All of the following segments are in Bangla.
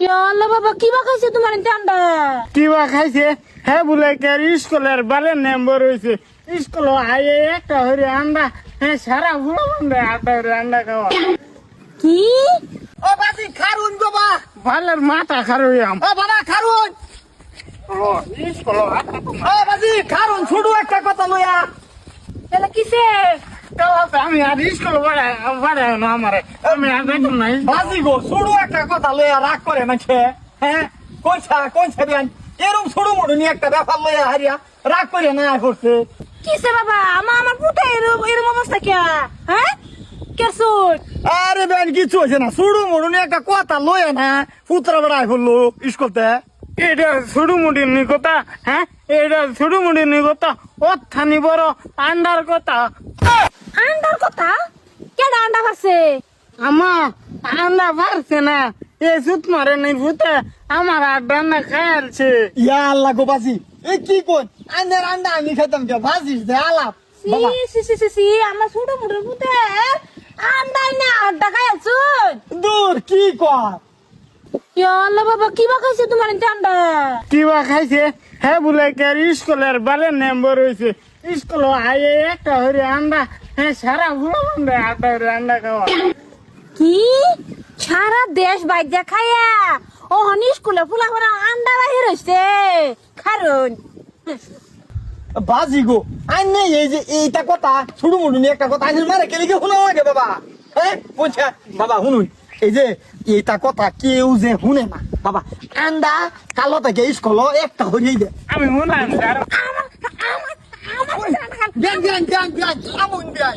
আল্লাহ বাবা কি বা খাইছে তোমার এতে কিবা খাইছে? হ্যাঁ বলে কে স্কুলের বারে নম্বর হয়েছে স্কুল আইয়ে একটা হরে আন্ডা। হ্যাঁ সারা ভুলো বান্ধে আড্ডা হরে আন্ডা খাওয়া। কি? ও বাজি খারুন বাবা ভালের মাথা খারুয়াম ও বাবা খারুন। স্কুল ও বাজি খারুন শুধু একটা কথা লইয়া। এলা কিসে আমি আর স্কুল বাড়ায় বাড়ায় না আমার। আমি আর দেখুন নাই। বাজি গো শুধু একটা কথা লইয়া রাগ করে নাছে হ্যাঁ কইছা কইছা দেন এরম শুরু মুড়ু নিয়ে একটা ব্যাপার লইয়া হারিয়া রাগ করে না করছে। কিসে বাবা? আমা আমার পুতে এরম এরম অবস্থা কে হ্যাঁ কেরসুন আরে বেন কিছু হয়েছে না। শুরু মুড়ু নিয়ে একটা কথা লইয়া না পুত্রা বেড়ায় হলো স্কুলতে। এটা ছোট মুড়ির নি কথা হ্যাঁ এটা ছোট মুড়ির নি কথা অথানি বড় আন্ডার কথা। আন্ডার কথা? কেডা আন্ডা পারছে আমা আন্ডা পারছে না। এ সুত মারে নি ভূতে আমার আড্ডা না খায়ালছে ইয়া আল্লাহ গো বাজি। এ কি কোন আন্দার আন্ডা আমি খেতাম কে বাজি দে আলাপ সি সি সি সি আমার ছোট মুড়ের পুতে আন্ডাই না আড্ডা খাইছুন দূর কি কর? আল্লাহ বাবা কি বা খাইছে তোমার আন্ডা কিবা খাইছে? হ্যাঁ বলে কে স্কুলের বারে নম্বর হয়েছে স্কুল আইয়ে একটা হরে আন্ডা। হ্যাঁ সারা ভুলো বান্ধে আড্ডা হরে আন্ডা খাওয়া। কি? সারা দেশ বাইজা খায়া? ও হনি স্কুলে ফুলা ফুলা আন্ডা বাহির হইছে। কারণ বাজি গো আইনে এই যে এইটা কথা শুরু মুড়ু নিয়ে একটা কথা আইনের মারে কেলে কি শুনো আগে বাবা। হ্যাঁ বলছে বাবা শুনুন এই যে এইটা কথা কেউ যে শুনে না বাবা আন্ডা কালো থেকে স্কুল একটা হরিয়ে দে। আমি শুনলাম স্যার ব্যাং ব্যাং ব্যাং ব্যাং আমন ব্যাং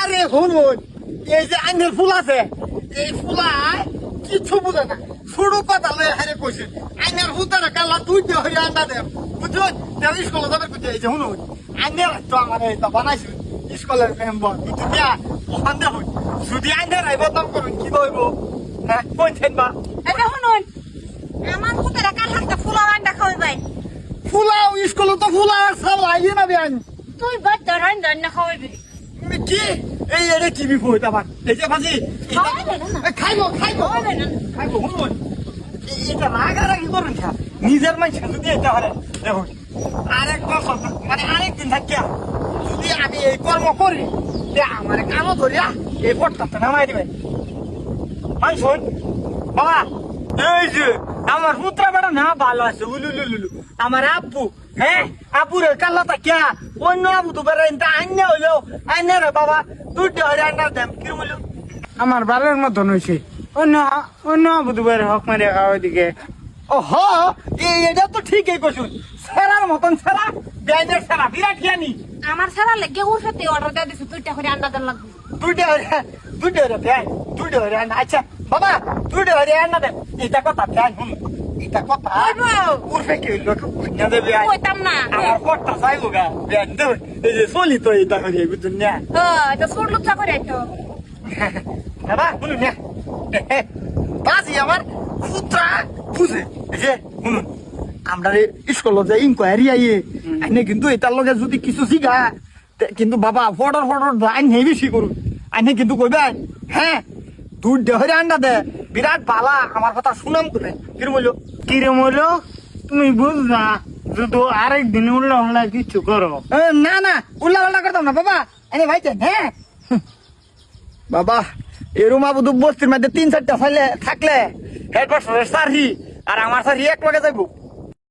আরে শুনুন এই যে আইনের ফুল আছে এই ফুলায় কিছু বুঝে না। শুরু কথা লয়ে হারে কইছে। আইনের ফুতারে কালা তুই দে হইয়া আন্ডা দে। বুঝুন তেল স্কুল যাবে কইতে এই যে শুনুন আইনের তো আমার এটা বানাইছে। স্কুলের মেম্বার বুঝুন না? ওখান দেখুন যদি আইনের আইব দাম করুন কি কইব হ্যাঁ কইছেন বা। এটা শুনুন আমার পুতেরা কাল হাতে ফুলা আন্ডা খাওয়াই ফুলাও স্কুলে তো ফুলা সব আইয়ে না ব্যাং। তুই বাচ্চা রান রান না খাওয়াইবি কি? এই এটা কি বিপদ আমার এই যে ভাজি। খাইবো খাইবো। খাইবো শুনুন এটা রাগারাগি করুন খা নিজের মানুষ যদি এটা হরে দেখুন আরেক বছর মানে আরেক দিন থাকিয়া যদি আমি এই কর্ম করি তে আমার কামও ধরিয়া এই পটটা নামাই দিবেন। মানুষ বাবা এই যে আমার পুত্র বেটা না ভালো আছে। উলু লুলু লুলু আমার আব্বু হ্যাঁ আব্বু রে কাল্লা তাকিয়া। অন্য আব্বু তো বেড়ে আইনে হইল। আইনে রে বাবা দুইটা হরে আন্ডার দেম। কিরম হইল? আমার বালের মতন হয়েছে অন্য অন্য বুধবার হক মারে খাওয়া দিকে ও হ এই এটা তো ঠিকই কইছুন। সেরার মতন সেরা ব্যাজের সেরা বিরাট জ্ঞানী। আমার সারা লেগে ওর সাথে অর্ডার দিয়ে দিছে তুইটা করে আন্ডা দেন লাগবে। দুইটা হরে দুইটা হরে ব্যাজ দুইটা হরে আন্ডা আচ্ছা বাবা দুইটা হরে আন্ডা দেন এটা কথা হুন এটা কথা কইবো। উর্ফে কি হইল? দেবে কইতাম না। আমার পটটা চাইব গা ব্যাজ দেবে এই যে চলি তো এটা হরে বুঝুন না? ও এটা লোক না। বাজি আমার এই যে শুনুন। আমরা স্কুল যে ইনকোয়ারি আইয়ে আইনে কিন্তু এটার লগে যদি কিছু শিখা কিন্তু বাবা ফটর ফটর আইন বেশি করুন আইনে কিন্তু কইবেন হ্যাঁ দুধ দেহরে আন্ডা দে। বিরাট বালা আমার কথা শুনাম তোরে কিরম বলল কিরম হলো তুমি বুঝলা যদি আরেক দিন উল্লা হল্লা কিছু করো। না না উল্লা পাল্লা করতাম না বাবা। এনে ভাইতেন হ্যাঁ বাবা এরম আবু বস্তির মধ্যে তিন চারটা ফাইলে থাকলে হেড মাস্টারের সারি আর আমার সারি এক লগে যাইব।